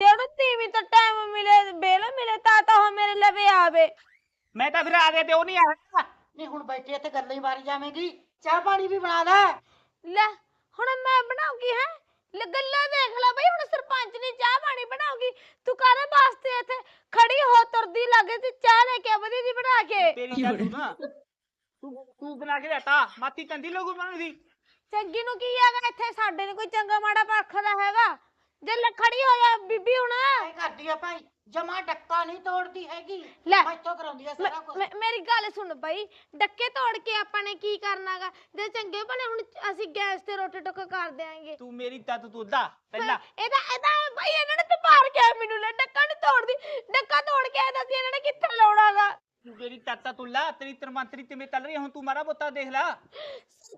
ਜੇ ਉਹਨੂੰ ਤੀਵੀਂ ਤੋਂ ਟਾਈਮ ਮਿਲੇ ਬੇਲ ਮਿਲੇ ਤਾਂ ਤਾਂ ਉਹ ਮੇਰੇ ਲਵੇ ਆਵੇ। ਮੈਂ ਤਾਂ ਫਿਰ ਆ ਗਿਆ ਤੇ ਉਹ ਨਹੀਂ ਆਇਆ। ਨਹੀਂ ਹੁਣ ਬੈਠੀ ਇੱਥੇ ਗੱਲਾਂ ਹੀ ਮਾਰੀ ਜਾਵੇਂਗੀ। ਚਾਹ ਪਾਣੀ ਵੀ ਬਣਾ ਲੈ। ਲੈ ਹੁਣ ਮੈਂ ਬਣਾਉਂਗੀ ਹੈ? ਲੈ ਗੱਲਾਂ ਦੇਖ ਲੈ ਬਈ ਹੁਣ ਸਰਪੰਚ ਨੇ ਚਾਹ ਪਾਣੀ ਬਣਾਉਗੀ। ਤੂੰ ਕਾਹਦੇ ਵਾਸਤੇ ਇੱਥੇ ਖੜੀ ਹੋ ਤੁਰਦੀ ਲੱਗੇ ਤੇ ਚਾਹ ਲੈ ਕੇ ਆਵਦੀ ਜੀ ਬਣਾ ਕੇ। ਤੇਰੀ ਗੱਲ ਤੂੰ ਨਾ ਤੂੰ ਤੂੰ ਬਣਾ ਕੇ ਦੇਤਾ ਮਾਤੀ ਕੰਦੀ ਲੋਗੂ ਬਣਨ ਦੀ। ਚੰਗੀ ਨੂੰ ਕੀ ਹੈਗਾ ਇੱਥੇ? ਸਾਡੇ ਨੇ ਕੋਈ ਚੰਗਾ ਮਾੜਾ ਪਰਖਦਾ ਹੈਗਾ। ਜੇ ਲੈ ਖੜੀ ਹੋ ਜਾ ਬੀਬੀ ਹੁਣ। ਐ ਕਰਦੀ ਆ ਭਾਈ ਜਮਾ ਡੱਕਾ ਨਹੀਂ ਤੋੜਦੀ ਹੈਗੀ। ਲੈ ਮੈਥੋਂ ਕਰਾਉਂਦੀ ਆ ਮੈਂ- ਸਾਰਾ ਕੁਝ ਮੈਂ- ਮੇਰੀ ਗੱਲ ਸੁਣ ਬਈ ਡੱਕੇ ਤੋੜ ਕੇ ਆਪਾਂ ਨੇ ਕੀ ਕਰਨਾਗਾ? ਜੇ ਚੰਗੇ ਭਲੇ ਹੁਣ ਅਸੀਂ ਗੈਸ ਤੇ ਰੋਟੀ ਟੁੱਕ ਕਰ ਦਿਆਂਗੇ। ਤੂੰ ਮੇਰੀ ਤੱਤ ਤੂੰ ਦਾ ਪਹਿਲਾਂ। ਇਹਦਾ ਇਹਦਾ ਬਈ ਇਹਨਾਂ ਨੇ ਤੇ ਮਾਰ ਕੇ ਮੈਨੂੰ ਲੈ ਡੱਕਾ ਨਹੀਂ ਤੋੜਦੀ। ਡੱਕਾ ਤੋੜ ਕੇ ਇਹਦਾ ਸੀ ਇਹਨਾਂ ਨੇ ਕਿੱਥੇ ਲਾਉਣਾਗਾ? ਤੂੰ ਮੇਰੀ ਤੱਤ ਤੂੰ ਲਾ ਤੇਰੀ ਤਰਮੰਤਰੀ ਤੇ ਚੱਲ ਰਹੀ ਹੈ, ਹੁਣ ਤੂੰ ਮਾਰਾ ਬੋਤਾ ਦੇਖ ਲੈ।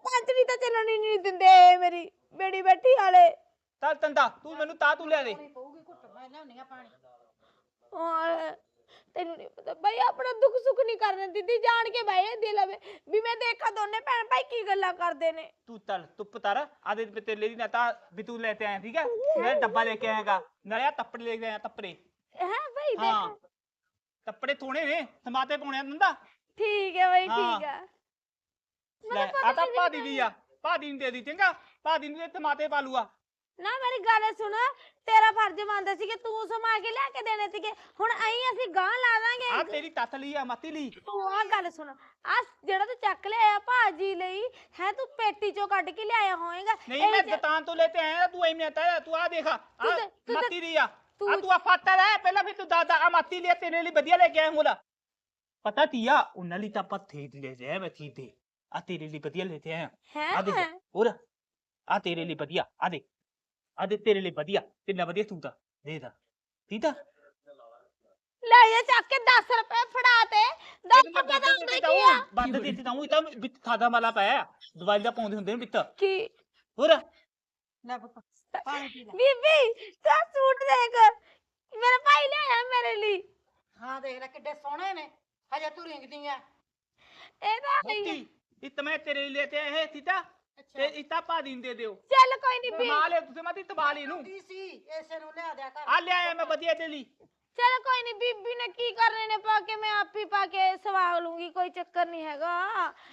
ਪੰਜਰੀ ਤਾਂ ਚੱਲਣ ਹੀ ਨਹੀਂ ਦਿੰਦੇ ਮੇਰੀ ਬੇੜੀ ਬੈਠੀ ਵਾਲੇ। ਚੱਲ ਤੰਦਾ ਤੂੰ ਮੈਨੂੰ ਤਾਂ ਤੂੰ ਲਿਆ ਦੇ। ਪਾਣੀ ਪਊਗੀ ਘੁੱਟ ਮੈਂ ਲਿਆਉਣੀ ਆ ਪਾਣੀ। ਔਰ ਤੈਨੂੰ ਨਹੀਂ ਪਤਾ ਬਈ ਆਪਣਾ ਦੁੱਖ ਸੁੱਖ ਨਹੀਂ ਕਰਨ ਦਿੰਦੀ ਜਾਣ ਕੇ ਬਹਿ ਜਾਂਦੀ ਲਵੇ। ਵੀ ਮੈਂ ਦੇਖਾਂ ਦੋਨੇ ਭੈਣ ਭਾਈ ਕੀ ਗੱਲਾਂ ਕਰਦੇ ਨੇ। ਤੂੰ ਚੱਲ ਧੁੱਪ ਤਰ ਆਦੇ ਤੇ ਤੇਲੇ ਦੀ ਨਾ ਤਾਂ ਵੀ ਤੂੰ ਲੈ ਕੇ ਆਇਆ ਠੀਕ ਹੈ? ਮੈਂ ਡੱਬਾ ਲੈ ਕੇ ਆਇਆਗਾ ਨਾਲੇ ਆਹ ਤੱਪੜੇ ਲੈ ਕੇ ਆਇਆ ਤੱਪੜੇ। ਹੈ ਬਈ ਹਾਂ ਦੇਖ। ਤੱਪੜੇ ਥੋਣੇ ਨੇ ਸਮਾਤੇ ਪਾਉਣੇ ਦੰਦਾ ਠੀਕ ਹੈ ਬਈ ਹਾਂ। ਠੀਕ ਹੈ ਲੈ ਆ ਤਾਂ ਭਾਦੀ ਦੀ ਆ ਭਾਦੀ ਨੂੰ ਦੇ ਦੀ ਚੰਗਾ? ਭਾਦੀ ਨੂੰ ਦੇ ਟਮਾਟੇ ਪਾ ਲੂਆ। ਨਾ ਮੇਰੀ ਗੱਲ ਸੁਣ ਤੇਰਾ ਫਰਜ਼ ਬਣਦਾ ਸੀ ਕਿ ਤੂੰ ਸਮਾ ਕੇ ਲਿਆ ਕੇ ਦੇਣੇ ਸੀਗੇ। ਹੁਣ ਐਂ ਅਸੀਂ ਗਾਂ ਲਾ ਆ ਦਾਂਗੇ ਤੇਰੀ ਤੱਤ ਲਈ ਆ ਮਤੀ ਲਈ। ਤੂੰ ਆ ਗੱਲ ਸੁਣ ਆ ਜਿਹੜਾ ਤੂੰ ਚੱਕ ਲਿਆਇਆ ਭਾਜੀ ਲਈ ਹੈ ਤੂੰ ਪੇਟੀ ਚੋਂ ਕੱਢ ਕੇ ਲਿਆਇਆ ਹੋਏਗਾ। ਨਹੀਂ ਇਹ ਮੈਂ ਚ- ਦੁਕਾਨ ਤੋਂ ਲੈ ਕੇ ਆਇਆ ਤੂੰ ਐਵੇਂ ਆਤਾ ਤੂੰ ਆ ਦੇਖ ਆ ਤੂੰ ਤੇ- ਤੂੰ ਤੇ- ਮਤੀ ਦੀ ਆ ਆ। ਤੂੰ- ਤੂੰ ਆ ਫਾਟਾ ਲੈ ਪਹਿਲਾਂ ਫਿਰ ਤੂੰ ਦਾਦਾ ਆ ਮਤੀ ਲਈ ਤੇਰੇ ਲਈ ਵਧੀਆ ਲੈ ਕੇ ਆਇਆ ਮੁੰਡਾ ਪਤਾ ਤੀਆ ਉਹਨਾਂ ਲਈ ਤਾਂ ਆਪਾਂ ਥੇਤ ਲੈ ਜਾਇਆ ਮੈਂ ਥੀ ਦੇ ਆ ਤੇਰੇ ਲਈ ਵਧੀਆ ਲੈ ਕੇ ਆਇਆ। ਆ ਦੇਖ ਹੈ ਹੋਰ ਆ ਤੇਰੇ ਲਈ ਵਧੀਆ ਆ ਦੇ ਆ ਦੇ ਤੇਰੇ ਲਈ ਵਧੀਆ ਕਿੰਨਾ ਵਧੀਆ ਤੂੰ ਤਾਂ ਦੇ ਦਾ ਠੀਕ ਆ? ਲੈ ਇਹ ਚੱਕ ਕੇ 10 ਰੁਪਏ ਫੜਾ ਤੇ। 10 ਰੁਪਏ ਦਾ ਹੁੰਦੇ ਕੀ ਆ? ਬੰਦ ਦੇ ਦਿੱਤਾ ਉਹ ਤਾਂ ਵਿੱਚ ਖਾਦਾ ਮਾਲਾ ਪਾਇਆ ਦਵਾਈ ਦਾ ਪਾਉਂਦੇ ਹੁੰਦੇ ਨੇ ਵਿੱਚ। ਕੀ? ਹੋਰ? ਲੈ ਪੁੱਤ ਪਾਣੀ ਪੀ ਲੈ। ਬੀਬੀ ਤਾਂ ਸੂਟ ਦੇਖ। ਮੇਰਾ ਭਾਈ ਲਿਆਇਆ ਮੇਰੇ ਲਈ। ਹਾਂ ਦੇਖ ਲੈ ਕਿੱਡੇ ਸੋਹਣੇ ਨੇ। ਹਜੇ ਤੂੰ ਰਿੰਗਦੀ ਆ। ਇਹਦਾ ਨਹੀਂ ਮੋਤੀ ਇਤ ਮੈਂ ਤੇਰੇ ਲਈ ਲੈਤੇ ਆਏ ਸੀਤਾ ਤੇ ਇਤਾ ਪਾ ਦਿਨ ਦੇ ਦਿਓ। ਚੱਲ ਕੋਈ ਨਹੀਂ ਬੀ ਤਬਾ ਲੈ ਤੁਸੀਂ ਮਤੀ ਤਬਾ ਲਈ ਨੂੰ ਕੀ ਸੀ ਇਸੇ ਨੂੰ ਲਿਆ ਦਿਆ ਕਰ। ਆ ਲਿਆਇਆ ਮੈਂ ਵਧੀਆ ਤੇ ਲਈ। ਚੱਲ ਕੋਈ ਨਹੀਂ ਬੀਬੀ ਨੇ ਕੀ ਕਰਨੇ ਨੇ ਪਾ ਕੇ ਮੈਂ ਆਪ ਹੀ ਪਾ ਕੇ ਸਵਾਗ ਲੂੰਗੀ ਕੋਈ ਚੱਕਰ ਨਹੀਂ ਹੈਗਾ।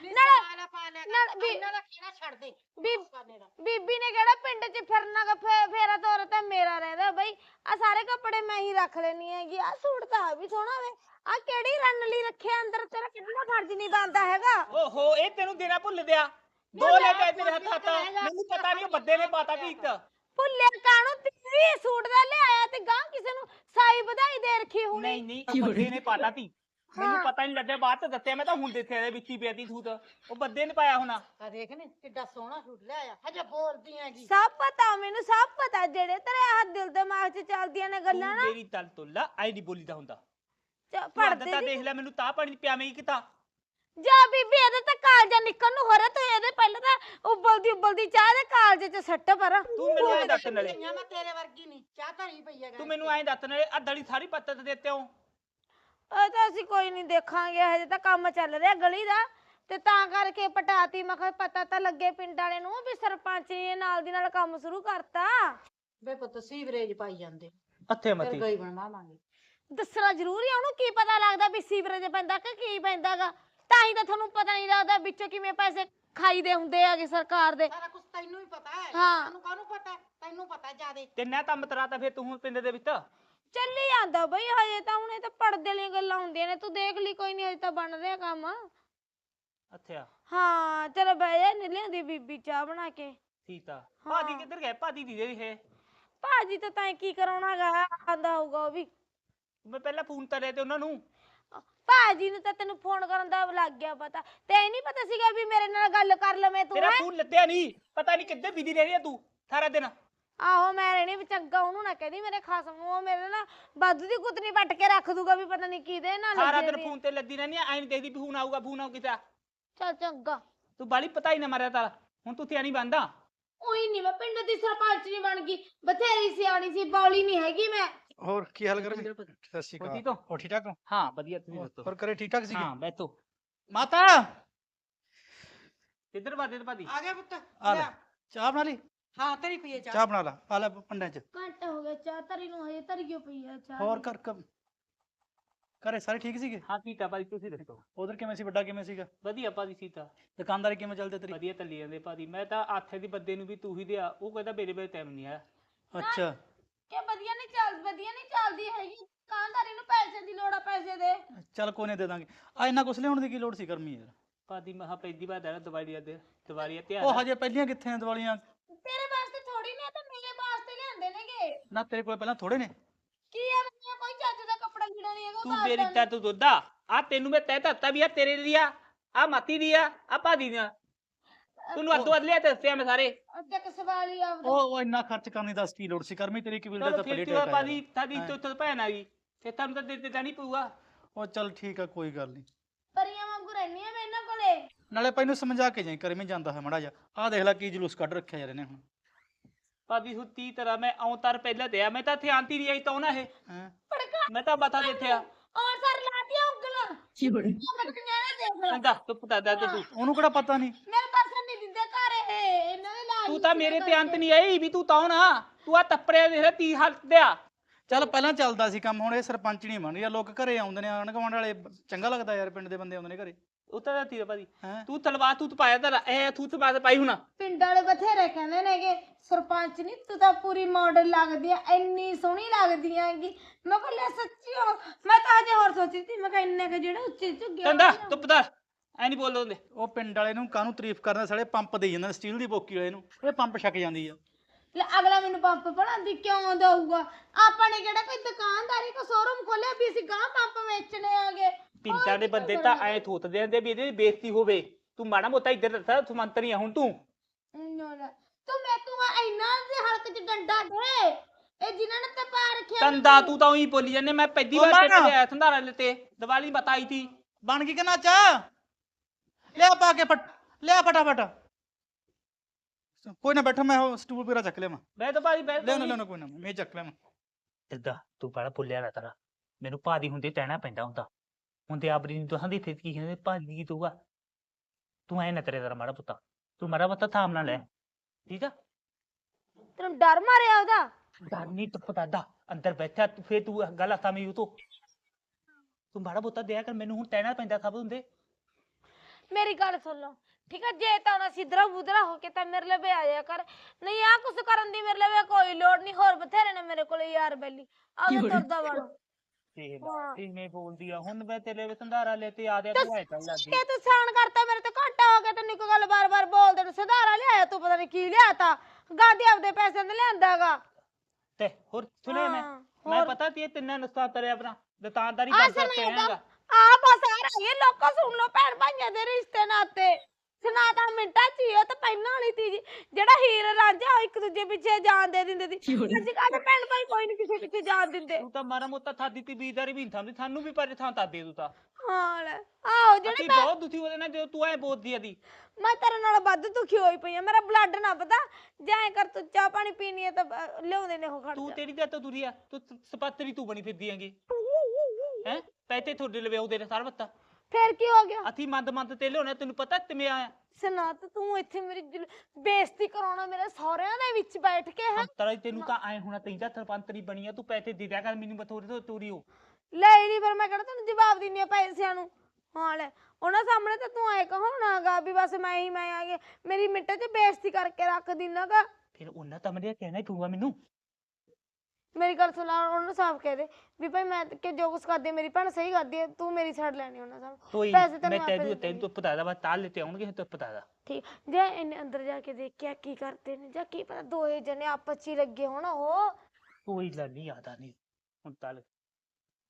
ਨੀ ਨਾਲੇ ਆ ਪਾ ਲਿਆ ਨਾਲ ਕਰ ਵੀ- ਇਹਨਾਂ ਦਾ ਖੇੜਾ ਛੱਡ ਦੇ ਬੀਬ ਕਰਨੇ ਦਾ। ਬੀਬੀ ਨੇ ਕਿਹੜਾ ਪਿੰਡ 'ਚ ਫਿਰਨਾ ਗਾ ਫੇ- ਫੇਰਾ ਤੋਰ ਤਾਂ ਮੇਰਾ ਰਹਿੰਦਾ ਬਈ। ਆ ਸਾਰੇ ਕੱਪੜੇ ਮੈਂ ਹੀ ਰੱਖ ਲੈਣੀ ਹੈਗੀ ਆ ਸੂਟ ਤਾਂ ਆ ਵੀ ਸੋਹਣਾ ਵੇ। ਆ ਕਿਹੜੀ ਰੰਨ ਲਈ ਰੱਖਿਆ ਅੰਦਰ ਤੇਰਾ ਕਿੰਨਾ ਫਰਜ਼ ਨਹੀਂ ਬਣਦਾ ਹੈਗਾ। ਓਹੋ ਇਹ ਤੈਨੂੰ ਦੇਣਾ ਭੁੱਲ ਦਿਆ ਦੋ ਲੈ ਕੇ ਆਏ ਤੇਰੇ ਹੱਥ ਹੱਥ ਮੈਨੂੰ ਪਤਾ ਨਹੀਂ ਬੱਦੇ ਨੇ ਪਾਤਾ ਕੀ ਇੱਕ। ਭੁੱਲੇ ਕਾਣੂ ਤੇਰੀ ਸੂਟ ਦਾ ਲਿਆਇਆ ਤੇ ਗਾਂ ਕਿਸੇ ਨੂੰ ਸਾਈ ਵਧਾਈ ਦੇ ਰੱਖੀ ਹੋਣੀ। ਨਹੀਂ ਨਹੀਂ ਬੱਦੇ ਨੇ ਪਾਤਾ ਤੀ ਮੈਨੂੰ। ਪਤਾ ਨਹੀਂ ਲੱਗਿਆ ਬਾਅਦ ਚ ਦੱਸਿਆ ਮੈਂ ਤਾਂ ਹੁਣ ਦੇਖਿਆ ਇਹਦੇ ਵਿੱਚ ਹੀ ਪਿਆ ਤੀ ਸੂਟ। ਉਹ ਬੱਦੇ ਨੇ ਪਾਇਆ ਹੋਣਾ। ਆ ਦੇਖ ਨੀ ਕਿੱਡਾ ਸੋਹਣਾ ਸੂਟ ਲਿਆਇਆ। ਹਜੇ ਬੋਲਦੀ ਹੈਗੀ ਸਭ ਪਤਾ ਮੈਨੂੰ ਸਭ ਪਤਾ ਜਿਹੜੇ ਤੇਰੇ ਆਹ ਦਿਲ ਦਿਮਾਗ 'ਚ ਚੱਲਦੀਆਂ ਨੇ ਗੱਲਾਂ ਤੂੰ ਨਾ। ਮੇਰੀ ਤਲ ਤੁੱਲਾ ਆਈ ਨਹੀਂ ਬੋਲੀਦਾ ਹੁੰਦਾ। ਚ- ਤੂੰ ਪੜਦੇ ਤਾਂ। ਦੇਖ ਲੈ ਮੈਨੂੰ ਤਾਂ ਪਾਣੀ ਪਿਆਵੇਂ ਕਿਤਾ ਜਾ ਬੀਬੀ ਇਹਦੇ ਤਾਂ ਕਾਲਜਾ ਨਿਕਲ ਨੂੰ ਹੋ ਰਿਹਾ ਤੂੰ ਇਹਦੇ ਪਹਿਲਾਂ ਤਾਂ ਉਬਲਦੀ ਉਬਲਦੀ ਚਾਹ ਦੇ ਕਾਲਜੇ 'ਚ ਸੱਟ ਪਰ। ਤੂੰ ਮੈਨੂੰ ਐਂ ਦੱਸ ਨਾਲੇ। ਧੀਆਂ ਮੈਂ ਤੇਰੇ ਵਰਗੀ ਨਹੀਂ ਚਾਹ ਤਾਂ ਨਹੀਂ ਪਈ ਹੈਗਾ ਤੂੰ ਮੈਨੂੰ ਐਂ ਦੱਸ ਨਾਲੇ ਆ ਦੜੀ ਸਾਰੀ ਪੱਤਤ ਦਿੱਤੇ ਹੋ ਇਹ ਤਾਂ ਅਸੀਂ ਕੋਈ ਨਹੀਂ ਦੇਖਾਂਗੇ ਹਜੇ ਤਾਂ ਕੰਮ ਚੱਲ ਰਿਹਾ ਗਲੀ ਦਾ। ਤੇ ਤਾਂ ਕਰਕੇ ਪਟਾਤੀ ਮੈਂ ਕਿਹਾ ਪਤਾ ਤਾਂ ਲੱਗੇ ਪਿੰਡ ਵਾਲੇ ਨੂੰ ਵੀ ਸਰਪੰਚ ਨੇ ਨਾਲ ਦੀ ਨਾਲ ਕੰਮ ਸ਼ੁਰੂ ਕਰਤਾ। ਬੇ ਪੁੱਤ ਸੀਵਰੇਜ ਪਾਈ ਜਾਂਦੇ। ਅੱਥੇ ਫਿਰ ਮਤੀ ਗਈ ਬਣਵਾਵਾਂਗੇ ਦੱਸਣਾ ਜ਼ਰੂਰੀ ਆ ਉਹਨੂੰ ਕੀ ਪਤਾ ਲੱਗਦਾ ਵੀ ਸੀਵਰੇਜ ਪੈਂਦਾ ਕਿ ਕੀ ਪੈਂਦਾਗਾ ਤਾਂ ਹੀ ਤਾਂ ਤੁਹਾਨੂੰ ਪਤਾ ਨਹੀਂ ਲੱਗਦਾ ਵਿੱਚੋਂ ਕਿਵੇਂ ਪੈਸੇ ਖਾਈਦੇ ਹੁੰਦੇ ਆਗੇ ਸਰਕਾਰ ਦੇ। ਸਾਰਾ ਕੁਝ ਤੈਨੂੰ ਹੀ ਪਤਾ ਹੈ। ਹਾਂ। ਤੈਨੂੰ ਕਾਹਨੂੰ ਪਤਾ? ਹੈ? ਤੈਨੂੰ ਪਤਾ ਜਿਆਦੇ। ਤੇ ਨਾ ਤਾਂ ਮਤਰਾ ਤਾਂ ਫਿਰ ਤੂੰ ਹੁਣ ਪਿੰਡ ਦੇ ਵਿੱਚ? ਚੱਲੀ ਜਾਂਦਾ ਬਈ ਹਜੇ ਤਾਂ ਹੁਣ ਇਹ ਤਾਂ ਪੜਦੇ ਵਾਲੀਆਂ ਗੱਲਾਂ ਹੁੰਦੀਆਂ ਨੇ। ਤੂੰ ਦੇਖ ਲਈ ਕੋਈ ਨਹੀਂ ਹਜੇ ਤਾਂ ਬਣ ਰਿਹਾ ਕੰਮ। ਅੱਛਾ। ਹਾਂ ਚਲੋ ਬਹਿ ਜਾ ਨੀ ਲਿਆਂਦੀ ਬੀਬੀ ਚਾਹ ਬਣਾ ਕੇ। ਠੀਕ ਆ। ਭਾਦੀ ਹਾਂ। ਕਿੱਧਰ ਗਏ? ਭਾਦੀ ਦੀ ਜਿਹੜੀ ਹੈ। ਭਾਜੀ ਤਾਂ ਤਾਂ ਕੀ ਕਰਾਉਣਾਗਾ ਆਂਦਾ ਹੋਊਗਾ ਉਹ ਵੀ। ਮੈਂ ਪਹਿਲਾਂ ਫੋਨ ਕਰਿਆ ਤੇ ਉਹਨਾਂ ਨੂੰ। ਭਾਜੀ ਨੂੰ ਤਾਂ ਤੈਨੂੰ ਫੋਨ ਕਰਨ ਦਾ ਲੱਗ ਗਿਆ ਪਤਾ। ਤੇ ਇਹ ਨਹੀਂ ਪਤਾ ਸੀਗਾ ਵੀ ਮੇਰੇ ਨਾਲ ਗੱਲ ਕਰ ਲਵੇਂ ਤੂੰ ਤੇਰਾ ਹੈਂ? ਫੋਨ ਲੱਦਿਆ ਨਹੀਂ ਪਤਾ ਨਹੀਂ ਕਿੱਧਰ ਬਿਜ਼ੀ ਰਹਿ ਰਹੀ ਆ ਤੂੰ ਸਾਰਾ ਦਿਨ। ਆਹੋ ਮੈਂ ਰਹਿਣੀ ਵੀ ਚੰਗਾ ਉਹਨੂੰ ਨਾ ਕਹਦੀ ਮੇਰੇ ਖਾਸਮ ਨੂੰ ਉਹ ਮੇਰੇ ਨਾਲ ਬਾਦੂ ਦੀ ਕੁੱਤਨੀ ਵੱਟ ਕੇ ਰੱਖ ਦੂਗਾ ਵੀ ਪਤਾ ਨਹੀਂ ਕਿਹਦੇ ਨਾਲ ਸਾਰਾ ਦਿਨ ਫੋਨ ਤੇ ਲੱਦੀ ਰਹਿੰਦੀ ਆ ਐਂ ਨੀ ਦੇਖਦੀ ਵੀ ਫੋਨ ਆਊਗਾ ਫੋਨ ਆਊ ਕਿਤਾ ਚੱਲ ਚੰਗਾ। ਤੂੰ ਬਾਲੀ ਪਤਾ ਹੀ ਨਾ ਮਾਰਿਆ ਤਾਂ ਹੁਣ ਤੂੰ ਧਿਆਨੀ ਬੰਦਾ ਉਹੀ ਨਹੀਂ ਮੈਂ ਪਿੰਡ ਦੀ ਸਰਪੰਚ ਨਹੀਂ ਬਣ ਗਈ। ਬਥੇਰੀ ਸਿਆਣੀ ਸੀ ਬੌਲੀ ਨਹੀਂ ਹੈਗੀ ਮੈਂ। ਹੋਰ ਕੀ ਹਾਲ ਕਰ ਸਤਿ ਸ਼੍ਰੀ ਅਕਾਲ। ਤੋਂ ਹੋ? ਠੀਕ ਠਾਕ ਹੋ? ਹਾਂ ਵਧੀਆ ਤੁਸੀਂ ਦੱਸੋ? ਹੋਰ ਕਰੇ ਠੀਕ ਠਾਕ ਸੀ ਹਾਂ ਬੈਠੋ। ਮਾਤਾ! ਕਿੱਧਰ ਬਾਦੇ ਭਾਦੀ ਆ ਗਿਆ ਪੁੱਤ ਆ ਲੈ ਚਾਹ ਬਣਾ ਲਈ? ਹਾਂ ਤੇਰੀ ਪੀਏ ਚਾਹ। ਚਾਹ ਬਣਾ ਲਾ ਆ ਲੈ ਪੰਡਾਂ ਚ। ਘੰਟਾ ਹੋ ਗਿਆ ਚਾਹ ਧਰੀ ਨੂੰ ਹਜੇ ਧਰੀ ਕਿਉਂ ਪਈ ਚਾਹ ਹੋਰ ਦੀ? ਕਰ ਕਰ- ਸਾਰੇ ਠੀਕ ਸੀਗੇ? ਹਾਂ ਸੀਤਾ ਭਾਜੀ ਤੁਸੀਂ ਦੱਸੋ? ਉਧਰ ਕਿਵੇਂ ਸੀ ਵੱਡਾ ਕਿਵੇਂ ਸੀਗਾ? ਵਧੀਆ ਭਾਜੀ ਸੀਤਾ। ਦੁਕਾਨਦਾਰੀ ਕਿਵੇਂ ਚੱਲਦੀ ਤੇਰੀ? ਵਧੀਆ ਚੱਲੀ ਜਾਂਦੇ ਭਾਜੀ। ਮੈਂ ਤਾਂ ਆਥੇ ਦੀ ਬੰਦੇ ਨੂੰ ਵੀ ਤੂੰ ਹੀ ਦਿਆ ਉਹ ਕਹਿੰਦਾ ਮੇਰੇ ਵੇ ਟਾਈਮ ਨਹੀਂ ਆਇਆ। ਅੱਛਾ। ਕਿ ਵਧੀਆ ਨਹੀਂ ਚੱਲ ਵਧੀਆ ਨਹੀਂ ਚੱਲਦੀ ਹੈਗੀ ਦੁਕਾਨਦਾਰੀ ਨੂੰ ਪੈਸੇ ਦੀ ਲੋੜ ਆ ਪੈਸੇ ਦੇ ਚੱਲ ਕੋਈ ਨਹੀਂ ਦੇ ਦਾਂਗੇ ਆ ਇੰਨਾ ਕੁਛ ਲਿਆਉਣ ਦੀ ਕੀ ਲੋੜ ਸੀ ਗਰਮੀ ਯਾਰ ਭਾਜੀ ਮਹਾ ਪੈਦੀ ਬਾਤ ਹੈ ਦਿਵਾਲੀ ਦੇ ਦਿਵਾਲੀ ਤੇ ਉਹ ਹਜੇ ਪਹਿਲੀਆਂ ਕਿੱਥੇ ਆ ਦੀਵਾਲੀਆਂ ਤੇਰੇ ਵਾਸਤੇ ਥੋੜੀ ਨੇ ਤਾਂ ਮੇਰੇ ਵਾਸਤੇ ਲਿਆਂਦੇ ਨੇਗੇ ਨਾ ਤੇਰੇ ਕੋਲ ਪਹਿਲਾਂ ਥੋੜੇ ਨੇ ਕੀ ਆ ਮੈਂ ਕੋਈ ਚੱਜ ਦਾ ਕੱਪੜਾ ਲੀੜਾ ਨਹੀਂ ਹੈਗਾ ਉਹ ਤੂੰ ਦੱਸ ਮੇਰੀ। ਤਾਂ ਤੂੰ ਦੁੱਧਾ ਆ ਤੈਨੂੰ ਮੈਂ ਤੈਅ ਦਿੱਤਾ ਵੀ ਆ ਤੇਰੇ ਲਈ ਆ ਆ ਮਾਤੀ ਦੀ ਆ ਆ ਭਾਜੀ ਦੀ ਆ ਤੈਨੂੰ ਅੱਧੋ ਅੱਧ ਲਿਆ ਤੇ ਦੱਸਿਆ ਮੈਂ ਸਾਰੇ। ਅੱਧਾ ਕਿ ਸਵਾਲ ਹੀ ਆਪਦਾ ਉਹ ਉਹ ਇੰਨਾ ਖਰਚ ਕਰਨ ਦੀ ਦੱਸ ਕੀ ਲੋੜ ਸੀ। ਗਰਮੀ ਤੇਰੀ ਕੀ ਬਿਲਦਾ ਚਲੋ ਤਾਂ ਫਿਰ ਪਲੇਟ ਤੂੰ ਭਾਜੀ ਤੁਹਾਡੀ ਹਾਂ। ਤੋਂ ਤੋਂ ਭੈਣ ਆ ਗਈ। ਤੇ ਤੁਹਾਨੂੰ ਤਾਂ ਦੇ ਦੇਣਾ ਨਹੀਂ ਪਊਗਾ। ਉਹ ਚੱਲ ਠੀਕ ਆ ਕੋਈ ਗੱਲ ਨਹੀਂ। ਪਰੀਆਂ ਵਾਂਗੂ ਰਹਿਨੀ ਆ ਮੈਂ ਇਹਨਾਂ ਕੋਲੇ। ਨਾਲੇ ਪਹਿਨੂੰ ਸਮਝਾ ਕੇ ਜਾਈ ਕਰੇ ਮੈਂ ਜਾਂਦਾ ਹੈ ਮੜਾ ਜਾ ਆਹ ਦੇਖ ਲੈ ਕੀ ਜਲੂਸ ਕੱਢ ਰੱਖਿਆ ਯਾਰ ਇਹਨੇ ਹੁਣ। ਭਾਜੀ ਸੁੱਤੀ ਤਰ੍ਹਾਂ ਮੈਂ ਆਉਂ ਤਰ ਪਹਿਲਾਂ ਤੇ ਆ। ਮੈਂ ਤਾਂ ਇੱਥੇ ਆਂਤੀ ਨਹੀਂ ਆਈ ਤਾਂ ਨਾ ਇਹ। ਹੈਂ? ਪੜਕਾ ਮੈਂ ਤਾਂ ਬਤਾ ਦਿੱਤੇ ਆ ਔਰ ਸਰ ਲਾਤੀਆਂ ਉਂਗਲਾਂ। ਬੱਚੀਆਂ ਨੇ ਦੇਖ ਲੈ। ਚੰਗਾ ਤੂੰ ਪਤਾ ਦੱਸ ਦੇ ਤੂੰ। ਉਹਨੂੰ ਕਿਹੜਾ ਪਤਾ ਨਹੀਂ? ਦਿੰਦੇ ਇਹਨਾਂ ਦੇ ਲਾਜ ਤੂੰ ਤਾਂ ਮੇਰੇ ਤੇ ਅੰਤ ਨਹੀਂ ਆਈ ਵੀ ਤੂੰ ਤਾਂ ਨਾ ਤੂੰ ਆ ਤੱਪੜਿਆ ਦੇਖ ਤੀ ਹਾਲਤ ਦੇ ਆ ਚੱਲ ਪਹਿਲਾਂ ਚੱਲਦਾ ਸੀ ਕੰਮ ਹੁਣ ਇਹ ਸਰਪੰਚ ਨਹੀਂ ਬਣ ਰਿਹਾ ਲੋਕ ਘਰੇ ਆਉਂਦੇ ਨੇ ਆਣ ਗੁਆਂਢ ਵਾਲੇ ਚੰਗਾ ਲੱਗਦਾ ਯਾਰ ਪਿੰਡ ਦੇ ਬੰਦੇ ਆਉਂਦੇ ਨੇ ਘਰੇ। ਉਹ ਤਾਂ ਤੀ ਭਾਜੀ। ਹੈ? ਤੂੰ ਤਲਵਾਰ ਤੂੰ ਪਾਇਆ ਤਾਂ ਇਹ ਤੂੰ ਤੇ ਬਾਤ ਪਾਈ ਹੁਣ। ਪਿੰਡ ਵਾਲੇ ਬਥੇਰੇ ਕਹਿੰਦੇ ਨੇਗੇ ਸਰਪੰਚ ਨਹੀਂ ਤੂੰ ਤਾਂ ਪੂਰੀ ਮਾਡਲ ਲੱਗਦੀ ਆ ਇੰਨੀ ਸੋਹਣੀ ਲੱਗਦੀ ਆਂਗੀ ਮੈਂ ਕਿਹਾ ਲੈ ਸੱਚੀ ਹੋ ਮੈਂ ਤਾਂ ਅਜੇ ਹੋਰ ਸੋਚੀ ਸੀ ਮੈਂ ਕਿਹਾ ਇੰਨੇ ਕਿ ਜਿਹੜਾ ਉੱਚੇ ਝੁੱਗੇ ਚੰਦਾ ਤੂੰ ਪਤਾ ਐ ਨਹੀਂ ਬੋਲਦੇ ਹੁੰਦੇ। ਉਹ ਪਿੰਡ ਵਾਲੇ ਨੂੰ ਕਾਹਨੂੰ ਤਾਰੀਫ ਕਰਦਾ ਸਾਲੇ ਪੰਪ ਦੇਈ ਜਾਂਦੇ ਨੇ ਸਟੀਲ ਦੀ ਬੋਕੀ ਵਾਲੇ ਨੂੰ। ਇਹ ਪੰਪ ਛਕ ਜਾਂਦੀ ਆ। ਲੈ ਅਗਲਾ ਮੈਨੂੰ ਪੰਪ ਬਣਾਉਂਦੀ ਕਿਉਂ ਦਊਗਾ? ਆਪਾਂ ਨੇ ਕਿਹੜਾ ਕੋਈ ਦੁਕਾਨਦਾਰੀ ਕੋ ਸ਼ੋਰੂਮ ਖੋਲਿਆ ਵੀ ਅਸੀਂ ਗਾਂ ਪੰਪ ਵੇਚਣੇ ਆਗੇ? ਪਿੰਡਾਂ ਦੇ ਬੰਦੇ ਤਾਂ ਐ ਥੋਤਦੇ ਆਂਦੇ ਵੀ ਇਹਦੀ ਬੇਇੱਜ਼ਤੀ ਹੋਵੇ। ਤੂੰ ਮਾੜਾ ਮੋਟਾ ਇੱਧਰ ਦੱਸ ਤੂੰ ਮੰਤਰੀ ਆ ਹੁਣ ਤੂੰ। ਤੂੰ ਮੈਂ ਤੂੰ ਇੰਨਾ ਦੇ ਹਲਕ ਚ ਡੰਡਾ ਦੇ। ਇਹ ਜਿਨ੍ਹਾਂ ਨੇ ਤੇ ਪਾ ਰੱਖਿਆ ਤੰਦਾ ਤੂੰ ਤਾਂ ਉਹੀ ਬੋਲੀ ਜਾਂਦੇ ਮੈਂ ਪਹਿਲੀ ਉਹ ਵਾਰ ਲਿਆ ਸੰਧਾਰਾ ਲੈਤੇ ਦੀਵਾਲੀ ਬਤਾਈ ਥੀ ਬਣ ਗਈ ਕਿ ਨਾ ਚਾਹ ਲਿਆ ਪਾ ਕੇ ਫਟ ਲਿਆ ਫਟਾਫਟ। ਕੋਈ ਨਾ ਬੈਠੋ ਮੈਂ ਉਹ ਸਟੂਲ ਵਗੈਰਾ ਚੱਕ ਲਿਆਵਾਂ। ਮੈਂ ਤਾਂ ਭਾਜੀ ਬੈਠ ਲਿਆਉਣਾ ਲਿਆਉਣਾ ਕੋਈ ਨਾ ਮੈਂ ਚੱਕ ਲਿਆਵਾਂ। ਇਦਾਂ ਤੂੰ ਬੜਾ ਭੁੱਲਿਆ ਨਾ ਤਰਾ। ਮੈਨੂੰ ਭਾਦੀ ਹੁੰਦੇ ਟਹਿਣਾ ਪੈਂਦਾ ਹੁੰਦਾ। ਹੁੰਦੇ ਆਬਰੀ ਨੂੰ ਤੁਹਾਂ ਦੀ ਇੱਥੇ ਕੀ ਕਹਿੰਦੇ ਭਾਜੀ ਕੀ ਤੂਗਾ ਤੂੰ ਐ ਨਾ ਤੇਰੇ ਤੇਰਾ ਮਾੜਾ ਪੁੱਤਾ। ਤੂੰ ਮਾੜਾ ਪੁੱਤਾ ਥਾਮ ਨਾ ਲੈ। ਠੀਕ ਆ? ਤੈਨੂੰ ਡਰ ਮਾਰਿਆ ਉਹਦਾ? ਡਰ ਨਹੀਂ ਤੂੰ ਪਤਾ ਦਾ। ਅੰਦਰ ਬੈਠਾ ਤੂੰ ਫੇਰ ਤੂੰ ਗੱਲ ਆਤਾ ਤੋਂ ਤੂੰ ਮਾੜਾ ਪੁੱਤਾ ਦਿਆ ਕਰ ਮੈਨੂੰ ਹੁਣ ਟਹਿਣਾ ਪੈਂਦਾ ਸਭ ਹੁੰਦੇ। ਮੇਰੀ ਗੱਲ ਸੁਣ ਲਓ ਠੀਕ ਹੈ ਜੇ ਤਾਂ ਨਾ ਸਿੱਧਰਾ ਬੁਧਰਾ ਹੋ ਕੇ ਤਾਂ ਮੇਰੇ ਲਵੇ ਆ ਜਾਇਆ ਕਰ। ਨਹੀਂ ਆ ਕੁਛ ਕਰਨ ਦੀ ਮੇਰੇ ਲਵੇ ਕੋਈ ਲੋੜ ਨਹੀਂ ਹੋਰ ਬਥੇਰੇ ਨੇ ਮੇਰੇ ਕੋਲੇ ਯਾਰ ਬੈਲੀ। ਆਵੇ ਤੁਰਦਾ ਵਾਲਾ ਇਹ ਹਾਂ। ਇਵੇਂ ਬੋਲਦੀ ਆ ਹੁਣ ਮੈਂ ਤੇਰੇ ਸੰਧਾਰਾ ਲੈ ਤੇ ਆ ਗਿਆ ਤੂੰ ਐ ਚੱਲ ਲੱਗੀ ਕਿ ਤੂੰ ਸਾਨ ਕਰਤਾ ਮੇਰੇ ਤੇ ਘਾਟਾ ਹੋ ਗਿਆ ਤੈਨੂੰ ਇੱਕ ਗੱਲ ਬਾਰ-ਬਾਰ ਬੋਲਦੇ ਨੂੰ ਸੁਧਾਰਾ ਲਿਆਇਆ ਤੂੰ ਪਤਾ ਨਹੀਂ ਕੀ ਲਿਆਤਾ। ਗਾਦੀ ਆਪਦੇ ਪੈਸੇ ਨੇ ਲਿਆਂਦਾਗਾ। ਤੇ ਹੋਰ ਸੁਣਿਆ ਮੈਂ? ਹਾਂ, ਮੈਂ ਹੋਰ। ਪਤਾ ਤੀ ਤਿੰਨਾਂ ਨੁਸਖਾ ਤੇਰੇ ਆਪਣਾ ਦੁਕਾਨਦਾਰੀ ਆ ਬੰਦ ਕਰਕੇ ਸੁਣਾਇਆ ਆਏਗਾ ਆ ਬਸ ਆ ਰਹੀ ਹੈ ਲੋਕੋ ਸੁਣ ਲੋ ਭੈਣ ਭਾਈਆਂ ਦੇ ਰਿਸ਼ਤੇ ਨਾਤੇ। ਸੁਣਾਤਾ ਮਿੰਟਾਂ ਚ ਹੀ ਉਹ ਤਾਂ ਪਹਿਲਾਂ ਵਾਲੀ ਤੀ ਜਿਹੜਾ ਹੀਰ ਰਾਂਝਾ ਉਹ ਇੱਕ ਦੂਜੇ ਪਿੱਛੇ ਜਾਣ ਦੇ ਦਿੰਦੇ ਸੀ। ਅੱਜ ਕੱਲ੍ਹ ਭੈਣ ਭਾਈ ਕੋਈ ਨਹੀਂ ਕਿਸੇ ਪਿੱਛੇ ਜਾਣ ਦਿੰਦੇ। ਤੂੰ ਤਾਂ ਮਾਰਾ ਮੋਟਾ ਥਾਦੀ ਤੀ ਬੀਦਾਰੀ ਵੀ ਥਾਂਦੀ ਸਾਨੂੰ ਵੀ ਪਰ ਥਾਂ ਤੂੰ ਤਾਂ। ਹਾਂ ਲੈ ਆਹੋ ਜਿਹੜੀ ਅਸੀਂ ਬਹੁਤ ਦੁਖੀ ਉਹਦੇ ਨਾਲ ਜਦੋਂ ਤੂੰ ਐ ਬੋਲਦੀ ਆਦੀ ਮੈਂ ਤੇਰੇ ਨਾਲ ਵੱਧ ਦੁਖੀ ਹੋਈ ਪਈ ਆ ਮੇਰਾ ਬਲੱਡ ਨਾ ਪਤਾ। ਜਾਏ ਕਰ ਤੂੰ ਚਾਹ ਪਾਣੀ ਪੀਣੀ ਹੈ ਤਾਂ ਅਹ, ਲਿਆਉਂਦੇ ਨੇ ਉਹ ਖੜ ਤੂੰ ਜਾ। ਤੇਰੀ ਤਾਂ ਦੁਰੀ ਆ ਤੂੰ ਸ- ਸਪਾਤਰੀ ਤੂੰ ਬਣੀ ਫਿਰਦੀ ਆਂਗੀ ਹੈ? ਪੈਤੇ ਤੁਹਾਡੇ ਲਵੇ ਉਹਦੇ ਨੇ ਸਰਬੱਤਾ। ਫੇਰ ਕੀ ਹੋ ਗਿਆ? ਅਥੀ ਮੰਦ ਮੰਦ ਤੇ ਲਿਆਉਣਾ ਤੈਨੂੰ ਪਤਾ ਕਿਵੇਂ ਆਇਆ। ਸਨਾਤ ਤੂੰ ਇੱਥੇ ਮੇਰੀ ਜਲ- ਬੇਇੱਜ਼ਤੀ ਕਰਾਉਣਾ ਮੇਰੇ ਸਹੁਰਿਆਂ ਦੇ ਵਿੱਚ ਬੈਠ ਕੇ ਹੈ? ਅੰਤਰਾ ਤੈਨੂੰ ਤਾਂ ਐ ਹੋਣਾ ਤੈਨੂੰ ਸਰਪੰਤਰੀ ਬਣੀ ਆ ਤੂੰ ਪੈਸੇ ਦੇ ਦਿਆ ਕਰ ਮੈਨੂੰ ਬਥੋਰੇ ਤੋਂ ਤੋਰੀ ਹੋ। ਲੈ ਨਹੀਂ ਫਿਰ ਮੈਂ ਕਿਹੜਾ ਤੈਨੂੰ ਜਵਾਬ ਦਿੰਨੀ ਆ ਪੈਸਿਆਂ ਨੂੰ? ਹਾਂ ਲੈ ਉਹਨਾਂ ਸਾਹਮਣੇ ਤਾਂ ਤੂੰ ਐ ਕਹੋਣਾਗਾ ਵੀ ਬਸ ਮੈਂ ਹੀ ਮੈਂ ਆ ਗਿਆ ਮੇਰੀ ਮਿੰਟਾਂ 'ਚ ਬੇਇੱਜ਼ਤੀ ਕਰਕੇ ਰੱਖ ਦਿਨਾਗਾ ਫਿਰ ਉਹਨਾਂ ਤਾਂ ਮੇਰੇ ਕਹਿਣਾ ਹੀ ਪਊਗਾ ਮੈਨੂੰ। ਮੇਰੀ ਗੱਲ ਸੁਣ ਲਾ ਉਹਨਾਂ ਨੂੰ ਸਾਫ਼ ਕਹਿ ਦੇ ਵੀ ਭਾਈ ਮੈਂ ਕਿ ਜੋ ਕੁਛ ਕਰਦੀ ਮੇਰੀ ਭੈਣ ਸਹੀ ਕਰਦੀ ਹੈ ਤੂੰ ਮੇਰੀ ਛੱਡ ਲੈਣੀ ਉਹਨਾਂ ਤਾਂ ਮੈਂ ਮੈਂ ਆਪੇ ਤੈਨੂੰ ਦੇ ਤੈਨੂੰ ਤਾਂ ਪਤਾ ਦਾ ਬਸ ਤਾਲ ਲੈਤੇ ਆਉਣਗੇ ਤੈਨੂੰ ਪਤਾ ਦਾ ਠੀਕ ਜੇ ਇਹਨੇ ਅੰਦਰ ਜਾ ਕੇ ਦੇਖਿਆ ਕੀ ਕਰਦੇ ਨੇ ਜਾਂ ਕੀ ਪਤਾ ਦੋਏ ਜਣੇ ਆਪਸ 'ਚ ਹੀ ਲੱਗੇ ਹੋਣ ਉਹ। ਕੋਈ ਗੱਲ ਨਹੀਂ ਆਦਾ ਨਹੀਂ। ਹੁਣ ਤਾਲ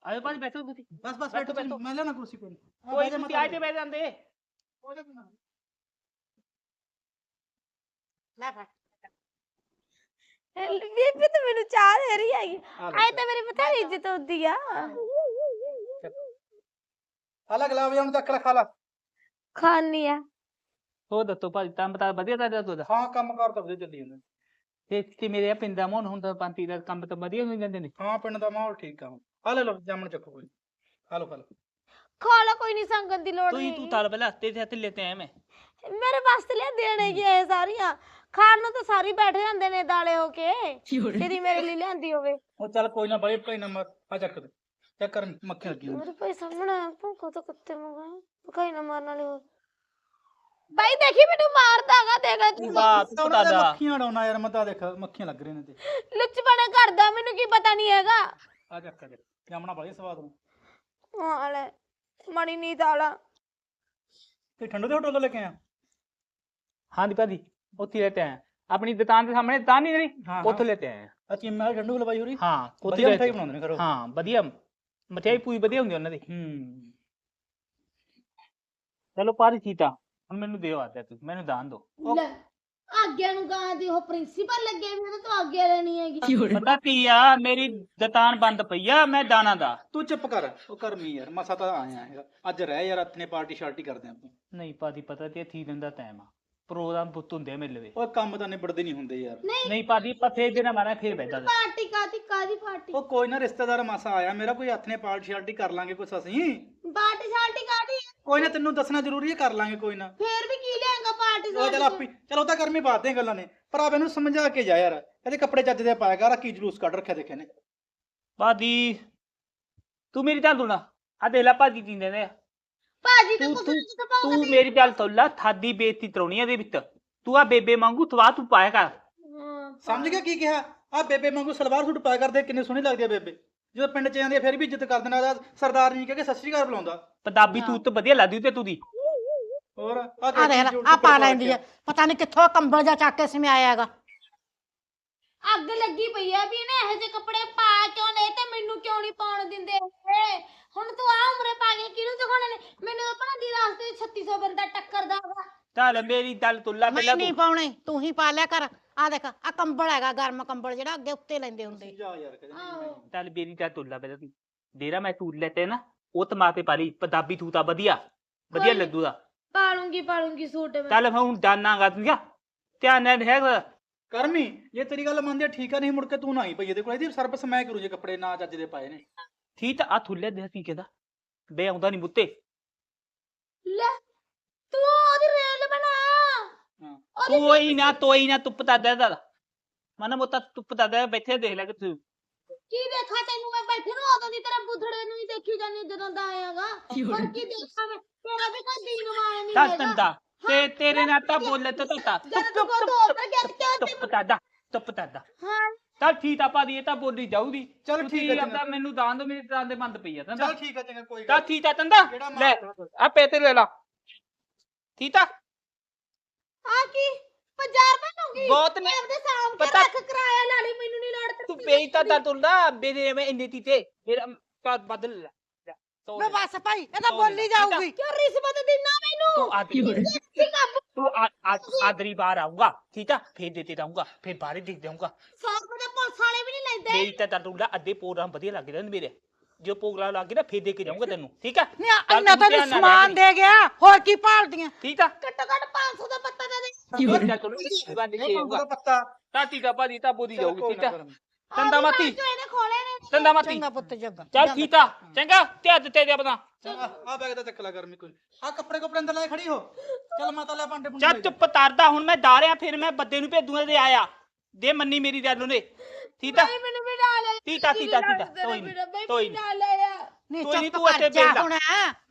ਆਇਓ ਭਾਜੀ ਬੈਠੋ ਤੁਸੀਂ। ਬਸ ਬਸ ਬੈਠੋ, ਬੈਠੋ ਬੈਠੋ। ਮੈਂ ਲੈਣਾ ਕੁਰਸੀ ਕੋਈ ਤੁਸੀਂ ਆਏ ਤੇ ਬਹਿ ਜਾਂਦੇ। ਲੈ ਫੜ। ਬੀਬੀ ਤਾਂ ਮੈਨੂੰ ਚਾਹ ਦੇ ਰਹੀ ਹੈਗੀ। ਆਏ ਤਾਂ ਮੇਰੀ ਬਥੇਰੀ ਇੱਜ਼ਤ ਹੁੰਦੀ ਆ। ਹਾਲਾ ਗਲਾਬ ਜਾਣ ਤੱਕ ਖਾ ਲਾ। ਖਾਣੀ ਆ। ਹੋ ਦੱਸੋ ਭਾਜੀ ਤਾਂ ਬਤਾ ਵਧੀਆ ਤਾਂ ਦੱਸੋ ਹਾਂ ਕੰਮ ਕਾਰ ਤਾਂ ਵਧੀਆ ਚੱਲੀ ਜਾਂਦਾ। ਤੇ ਤੇ ਮੇਰੇ ਪਿੰਡ ਦਾ ਮੋਹਨ ਹੁੰਦਾ ਪੰਤੀ ਦਾ ਕੰਮ ਤਾਂ ਵਧੀਆ ਹੋ ਜਾਂਦੇ ਨੇ। ਹਾਂ ਪਿੰਡ ਦਾ ਮਾਹੌਲ ਠੀਕ ਆ ਆ ਲੈ ਲਓ ਜਾਮਣ ਚੱਕੋ ਕੋਈ ਖਾ ਲਓ ਖਾ ਲਓ। ਖਾ ਲਾ ਕੋਈ ਨਹੀਂ ਸੰਗਤ ਦੀ ਲੋੜ ਤੂੰ ਹੀ ਨਹੀਂ ਤੂੰ ਤਾਲ ਪਹਿਲਾਂ ਹੱਤੇ ਤੇ ਹੱਥ ਲੈਤੇ ਆਇਆ ਮੈਂ। ਮੇਰੇ ਵਾਸਤੇ ਲਿਆ ਦੇਣੇ ਕੀ ਇਹ ਸਾਰੀਆਂ? ਖਾਣ ਨੂੰ ਤਾਂ ਸਾਰੇ ਹੀ ਬੈਠੇ ਜਾਂਦੇ ਨੇ ਦਾਲੇ ਹੋ ਕੇ। ਤੇਰੀ ਮੇਰੇ ਲਈ ਲਿਆਂਦੀ ਹੋਵੇ। ਉਹ ਚੱਲ ਕੋਈ ਨਾ ਬਾਈ ਭਾਈ ਨਾ ਮਰ ਆ ਚੱਕ ਦੇ। ਚੱਕ ਕਰ ਮੱਖੀ ਲੱਗੀ ਹੋਈ। ਮੇਰੇ ਭਾਈ ਸਾਹਮਣੇ ਭੁੱਖੋ ਤਾਂ ਕੁੱਤੇ ਮੰਗਾ ਭਕਾਈ ਨਾ ਮਾਰਨ ਵਾਲੇ ਹੋ ਬਾਈ ਦੇਖੀ ਮੈਨੂੰ ਮਾਰਦਾਗਾ ਦੇਗਾ ਤੂੰ। ਵਾਹ ਤੂੰ ਉਹਨਾਂ ਦੇ ਪਤਾਦਾ ਮੱਖੀਆਂ ਡਾਉਣਾ ਯਾਰ ਮੈਂ ਤਾਂ ਦੇਖ ਮੱਖੀਆਂ ਲੱਗ ਰਹੀਆਂ ਨੇ ਤੇ। ਲੁੱਚਪਣਾ ਕਰਦਾ ਮੈਨੂੰ ਕੀ ਪਤਾ ਨਹੀਂ ਹੈਗਾ। ਆ ਚੱਕ ਦੇ। ਜਾਮਣਾ ਬੜੀ ਸਵਾਦ ਨੂੰ। ਹਾਲੇ ਮਣੀ ਨੀਤ ਆਲਾ ਤੇ ਠੰਡੂ ਦੇ ਹੋਟਲ ਲੈ ਕੇ ਆਇਆ? ਹਾਂ ਦੀ ਭਾਜੀ। ਉੱਥੇ ਲੈਤੇ ਆਏ ਆਪਣੀ ਦੁਕਾਨ ਦੇ ਸਾਹਮਣੇ ਦੁਕਾਨ ਨਹੀਂ ਜਿਹੜੀ ਹਾਂ ਉੱਥੇ ਲੈਤੇ ਆਏ ਆ। ਚੀਮੇ ਵਾਲੀ ਠੰਡੂ ਲਵਾਈ ਹੋਰੀ? ਹਾਂ ਉੱਥੇ ਵਧੀਆ ਮਿਠਾਈ ਲੈਤੇ ਬਣਾਉਂਦੇ ਨੇ ਘਰੋਂ? ਹਾਂ ਵਧੀਆ। ਮਠਿਆਈ ਪੂਰੀ ਵਧੀਆ ਹੁੰਦੀ ਉਹਨਾਂ ਦੀ। ਹੂੰ। ਚਲੋ ਪਾਰੀ ਚੀਤਾ ਹੁਣ ਮੈਨੂੰ ਦਿਓ ਆਦਿਆ ਤੂੰ ਮੈਨੂੰ ਦਾਨ ਦੋ ਲੈ ਆਗਿਆ ਨੂੰ ਗਾਂ ਦੀ ਉਹ ਪ੍ਰਿੰਸੀਪਲ ਲੱਗੇ ਵੀ ਉਹਨੇ ਤੋਂ ਆਗਿਆ ਲੈਣੀ ਹੈਗੀ। ਪਤਾ ਕੀ ਆ ਮੇਰੀ ਦੁਕਾਨ ਬੰਦ ਪਈ ਆ ਮੈਂ ਦਾਣਾ ਦਾ। ਤੂੰ ਚੁੱਪ ਕਰ ਉਹ ਕਰਮੀ ਯਾਰ ਮਸਾ ਤਾਂ ਆਇਆ ਹੈਗਾ। ਅੱਜ ਰਹਿ ਯਾਰ ਨੇ ਪਾਰਟੀ ਸ਼ਾਰਟੀ ਕਰਦੇ ਆਪਾਂ। ਨਹੀਂ ਪਾਦੀ ਪਤਾ ਤੇ ਥੀ ਦਿਨ ਦਾ ਟਾਈਮ ਆ। ਪ੍ਰੋਗਰਾਮ ਪੁੱਤ ਹੁੰਦੇ ਆ ਮੇਰੇ ਵੇ ਉਹ ਕੰਮ ਤਾਂ ਨਿਬੜਦੇ ਨਹੀਂ ਹੁੰਦੇ ਯਾਰ। ਨਹੀਂ। ਪਾਦੀ ਪੱਥੇ ਦੇ ਨਾ ਮਾਰਾ ਫੇਰ ਬੈਠਾ ਪਾਰਟੀ ਕਾਦੀ ਕਾਦੀ ਪਾਰਟੀ? ਉਹ ਕੋਈ ਨਾ ਰਿਸ਼ਤੇਦਾਰ ਮਸਾ ਆਇਆ ਮੇਰਾ ਕੋਈ ਹੱਥ ਨੇ ਪਾਰਟੀ ਸ਼ਾਰਟੀ ਕਰ ਲਾਂਗੇ ਕੁਛ ਅਸੀਂ। ਪਾਰਟੀ ਸ਼ਾਰਟੀ ਕਾਦੀ ਕੋਈ ਨਾ ਤੈਨੂੰ ਦੱਸਣਾ ਜ਼ਰੂਰੀ ਹੈ ਕਰ ਲਾਂਗੇ ਕੋਈ ਨਾ। ਫੇਰ ਵੀ ਕੀ ਲਿਆਂਗਾ ਪਾਰਟੀ ਉਹ ਚੱਲ ਆਪੀ ਚਲ ਉਹ ਤਾਂ ਕਰਮੀ ਬਾਤਾਂ ਗੱਲਾਂ ਨੇ ਪਰ ਆ ਮੈਨੂੰ ਸਮਝਾ ਕੇ ਜਾ ਯਾਰ। ਇਹਦੇ ਕੱਪੜੇ ਚੱਜ ਦੇ ਪਾਇਆ ਕਰ ਆਹ ਕੀ ਜਲੂਸ ਕੱਢ ਰੱਖਿਆ ਦੇਖੇ ਨੇ। ਪਾਦੀ ਤੂੰ ਮੇਰੀ ਗੱਲ ਸੁਣਾ ਆ ਦੇਖ ਲੈ ਭਾਜੀ ਕਿੰਦੇ ਨੇ। ਭਾਜੀ ਤਾਂ ਤੂੰ- ਕੁਝ ਤੂੰ- ਨਹੀਂ ਪਾਉਂਦਾ ਤੂੰ ਮੇਰੀ ਗੱਲ ਸੁਣ ਲੈ ਥਾਦੀ ਬੇਇੱਜ਼ਤੀ ਤਰਾਉਣੀ ਆ ਦੇ ਵਿੱਚ। ਤੂੰ ਆ ਬੇਬੇ ਵਾਂਗੂ ਤਵਾ ਤੂੰ ਪਾਇਆ ਕਰ। ਸਮਝ ਗਿਆ ਕੀ ਕਿਹਾ? ਆ ਬੇਬੇ ਵਾਂਗੂ ਸਲਵਾਰ ਸੂਟ ਪਾਇਆ ਕਰਦੇ ਕਿੰਨੇ ਸੋਹਣੀ ਲੱਗਦੀ ਆ ਬੇਬੇ। ਜਦੋਂ ਪਿੰਡ ਚ ਜਾਂਦੀ ਆ ਫਿਰ ਵੀ ਇੱਜ਼ਤ ਕਰ ਦੇਣਾ ਸਰਦਾਰ ਨਹੀਂ ਕਹਿ ਕੇ ਸਤਿ ਸ਼੍ਰੀ ਅਕਾਲ ਬੁਲਾਉਂਦਾ। ਪੰਜਾਬੀ ਤੂੰ ਤਾਂ ਵਧੀਆ ਲੱਗਦੀ ਤੇ ਤੂੰ ਦੀ। ਹੋਰ ਆ ਆ ਦੇਖ ਲੈ ਆ ਪਾ ਲੈਂਦੀ ਆ। ਪਤਾ ਨਹੀਂ ਕਿੱਥੋਂ ਕੰਬਲ ਜਾ ਚੱਕ ਕੇ ਸਮਿਆਇਆ ਹੈਗਾ। ਅੱਗ ਲੱਗੀ ਪਈ ਆ ਵੀ ਇਹਨੇ ਇਹੋ ਜਿਹੇ ਕੱਪੜੇ ਪਾ ਕਿਉਂ ਨਹੀਂ ਤੇ ਮੈਨੂੰ ਕਿਉਂ ਨਹੀਂ ਪਾਉਣ ਦਿੰਦੇ ਇਹ? ਹੁਣ ਤੂੰ ਆ ਉਮਰੇ ਪਾ ਕੇ ਕਿਹਨੂੰ ਦਿਖਾਉਣੇ ਨੇ? ਮੈਨੂੰ ਤਾਂ ਭਲਾ ਦੀ ਰਾਸਤੇ 'ਚ 3600 ਬੰਦਾ ਟੱਕਰਦਾ ਵਾ। ਚੱਲ ਮੇਰੀ ਗੱਲ ਤੁੱਲਾ ਮੈਂ ਪਹਿਲਾਂ ਨਹੀਂ ਤੂੰ। ਪਾਉਣੇ ਤੂੰ ਹੀ ਪਾ ਲਿਆ ਕਰ। ਆ ਦੇਖ ਆ ਕੰਬਲ ਹੈਗਾ ਗਰਮ ਕੰਬਲ ਜਿਹੜਾ ਅੱਗੇ ਉੱਤੇ ਲੈਂਦੇ ਹੁੰਦੇ। ਜਾ ਯਾਰ ਕਦੇ। ਆਹੋ। ਚੱਲ ਮੇਰੀ ਗੱਲ ਤੁੱਲਾ ਪਹਿਲਾਂ ਤੂੰ। ਦੇਰਾ ਮੈਂ ਤੂੰ ਲੈਤੇ ਨਾ ਉਹ ਤਮਾਤੇ ਪਾਲੀ ਪੰਜਾਬੀ ਤੂੰ ਤਾਂ ਵਧੀਆ। ਵਧੀਆ ਕੋਈ- ਲੱਗੂ ਦਾ। ਪਾ ਲੂੰਗੀ ਪਾ ਲੂੰਗੀ ਸੂਟ ਮੈਂ। ਚੱਲ ਮੈਂ ਹੁਣ ਜਾਣਾਗਾ ਤੂੰ ਜਾ। ਧਿਆਨ ਨਾਲ ਹੈਗਾ। ਕਰਮੀ ਜੇ ਤੇਰੀ ਗੱਲ ਮੰਨਦੇ ਆ, ਠੀਕ ਆ ਨਹੀਂ ਮੁੜ ਕੇ ਤੂੰ ਨਾ ਹੀ ਪਈ ਇਹਦੇ ਕੋਲ। ਇਹਦੀ ਸਰਵਿਸ ਮੈਂ ਕਰੂ ਜੇ ਕੱਪੜੇ ਨਾ ਚੱਜ ਦੇ ਪਾਏ ਨੇ? ਠੀਕ ਤਾਂ ਆ ਥੁੱਲੇ ਦੇ ਕੀ ਕਹਿੰਦਾ ਬੇ ਆਉਂਦਾ ਨਹੀਂ ਮੁੱਤੇ ਲੈ ਤੂੰ ਉਹਦੀ ਰੇਲ ਬਣਾ। ਹਾਂ। ਉਹਦੀ ਕੋਈ ਨਾ ਤੋਈ ਨਾ ਤੁੱਪ ਤਾਂ ਦੇ ਦਾ। ਮਨ ਮੋਤਾ ਤੁੱਪ ਤਾਂ ਦੇ ਬੈਠੇ ਦੇਖ ਲੈ ਕਿ ਤੂੰ ਕੀ ਦੇਖਾ ਤੈਨੂੰ ਮੈਂ ਬੈਠੇ ਨੂੰ ਉਦੋਂ ਦੀ ਤਰ੍ਹਾਂ ਬੁੱਧੜੇ ਨੂੰ ਹੀ ਦੇਖੀ ਜਾਂਦੀ ਜਦੋਂ ਦਾ ਆਇਆਗਾ ਹੁਣ ਕੀ ਦੇਖਾਂ ਮੈਂ? ਤੇਰਾ ਵੀ ਕੋਈ ਦੀਨ ਮਾਨ ਨਹੀਂ ਦੱਸ ਹੈਗਾ। ਤੰਦਾ ਤੇ ਤੇਰੇ ਨਾਲ ਤਾਂ ਬੋਲੇ ਤਾਂ ਤਾ ਜਦ ਤੂੰ ਕੋ ਤਾਂ ਗਿਆ ਕਿਉਂ ਤੁੱਪ ਤਾਂ ਦਾ ਤੁੱਪ ਤਾਂ ਦਾ ਹਾਂ। ਚੱਲ ਠੀਕ ਆ ਭਾਦੀ ਇਹ ਤਾਂ ਬੋਲੀ ਜਾਊਗੀ। ਚੱਲ ਠੀਕ ਆ ਆਪਦਾ ਮੈਨੂੰ ਦਾਨ ਦੋ ਮੇਰੇ ਦਾਨ ਦੇ ਬੰਦ ਪਈ ਆ ਤੰਦਾ ਚੱਲ ਠੀਕ ਆ ਚੰਗਾ ਕੋਈ ਚੱਲ ਗੱਲ ਠੀਕ ਆ ਤੰਦਾ ਕਿਹੜਾ ਲੈ ਮਾਰ ਆ ਪੈਸੇ ਲੈ ਲਾ। ਠੀਕ ਆ? ਆ ਕੀ? 50 ਰੁਪਏ ਲਊਂਗੀ ਬਹੁਤ ਨੇ। ਆਪਦੇ ਸਾਹਮ ਕੇ ਪਤਾ- ਰੱਖ ਕਰਾਇਆ ਲਾਲੀ ਮੈਨੂੰ ਨਹੀਂ ਲੋੜ ਤੂੰ ਪੇਈ ਤਾਂ ਦਾ ਤੁੰਦਾ ਮੇਰੇ ਮੈਂ ਇੰਨੇ ਤੀਤੇ ਮੇਰਾ ਕਾ ਬਦਲ ਲੈ। ਲੈ। ਬਸ ਭਾਈ ਇਹ ਤਾਂ ਬੋਲੀ। ਜਾਊਗੀ। ਕਿਉਂ ਰਿਸ਼ਵਤ ਦਿਨਾ ਮੈਨੂੰ? ਤੂੰ ਆਦਰੀ ਠੀਕ ਆ ਤੂੰ ਆ- ਆ- ਆਦਰੀ ਬਾਹਰ ਆਊਗਾ ਠੀਕ ਆ? ਫੇਰ ਦੇਤੇ ਰਹੂੰਗਾ ਫੇਰ ਬਾਹਰ ਹੀ ਦੇਖ ਦੇਊਂਗਾ 100 ਰੁਪਏ ਦੇ ਪੁਲਿਸ ਵਾਲੇ ਵੀ ਨਹੀਂ ਲੈਂਦੇ। ਮੇਰੀ ਤਾਂ ਤੰਦੂਲਾ ਅੱਧੇ ਪ੍ਰੋਗਰਾਮ ਵਧੀਆ ਲੱਗ ਰਹੇ ਨੇ ਮੇਰੇ। ਜੋ ਪ੍ਰੋਗਰਾਮ ਲੱਗ ਗਿਆ ਨਾ ਫੇਰ ਦੇ ਕੇ ਜਾਊਂਗਾ ਤੈਨੂੰ ਠੀਕ ਆ? ਨਹੀਂ ਚੱਲ ਇੰਨਾ ਤੂੰ ਤਾਂ ਧਿਆਨ ਨਾਲ ਸਮਾਨ ਰਹਿ ਦੇ। ਗਿਆ ਹੋਰ ਕੀ ਭਾਲਦੀਆਂ? ਠੀਕ ਆ? ਘੱਟੋ ਘੱਟ 500 ਦਾ ਪੱਤਾ ਦੇ ਦੇ। ਚੱਲ ਤੈਨੂੰ? ਬੰਦ ਦਾ ਪੱਤਾ। ਤਾਂ ਠੀਕ ਆ ਭਾਜੀ ਤਾਂ ਬੋਦੀ ਚੱਲ ਜਾਊਗੀ ਠੀਕ ਨਾ ਆ। ਤੰਦਾ ਮਾਤੀ। ਇਹਨੇ ਖੋਲੇ ਨੇ ਤੰਦਾ ਮਾਤੀ। ਚੰਗਾ ਪੁੱਤ ਚੰਗਾ। ਚੱਲ ਠੀਕ ਆ। ਚੰਗਾ ਧਿਆਨ ਦਿੱਤੇ ਦੇ ਆਪਣਾ। ਆ ਬੈਗ ਦਾ ਚੱਕ ਲੈ ਗਰਮੀ ਕੋਈ। ਆ ਕੱਪੜੇ ਕੱਪੜੇ ਅੰਦਰ ਲੈ ਖੜੀ ਹੋ। ਚੱਲ ਮਾਤਾ ਲੈ ਭਾਂਡੇ ਭੁੰਡੇ ਚੱਲ। ਚੁੱਪ ਤਾਰਦਾ ਹੁਣ ਮੈਂ ਡਾਰਿਆ ਫਿਰ ਮੈਂ ਬੱਦੇ ਨੂੰ ਭੇਜੂਗਾ ਤੇ ਆਇਆ। ਦੇ ਮੰਨੀ ਮੇਰੀ ਗੱਲ ਉਹਨੇ ਠੀਕ ਆ? ਮੈਨੂੰ ਵੀ ਨਾਲ ਲੈ। ਠੀਕ ਆ ਠੀਕ ਆ ਠੀਕ ਆ। ਕੋਈ ਨਹੀਂ ਕੋਈ ਨਹੀਂ ਨਾਲ ਲੈ ਨਹੀਂ ਕੋਈ ਨੀ, ਚੁੱਪ ਤੂੰ ਇੱਥੇ ਕਰ ਜਾ ਬੈਠ ਜਾ। ਹੁਣ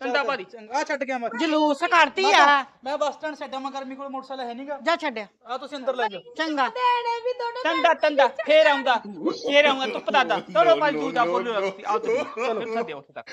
ਤੰਦਾ ਭਾਜੀ ਚੰਗਾ। ਆ ਛੱਡ ਗਿਆ ਮੈਂ। ਜਲੂਸ ਕੱਢਤੀ ਆ। ਮੈਂ ਬੱਸ ਸਟੈਂਡ ਛੱਡਾਂ ਮੈਂ ਗਰਮੀ ਕੋਲ ਮੋਟਰਸਾਈਕਲ ਹੈ ਨਹੀਂਗਾ ਜਾ ਛੱਡਿਆ ਆ। ਤੁਸੀਂ ਅੰਦਰ ਲੈ ਜਾਓ। ਚੰਗਾ। ਦੇਣੇ ਵੀ ਦੋਨੋਂ ਤੰਦਾ ਤੰਦਾ ਫੇਰ ਆਉਂਦਾ। ਫੇਰ ਆਉਂਗਾ ਧੁੱਪ ਦਾਦਾ ਚਲੋ ਭਾਈ ਤੂੰ ਦਾ ਬੋਲੋ ਆ ਤੂੰ ਫਿਰ ਸੱਦੇ ਉੱਥੇ ਤੱਕ।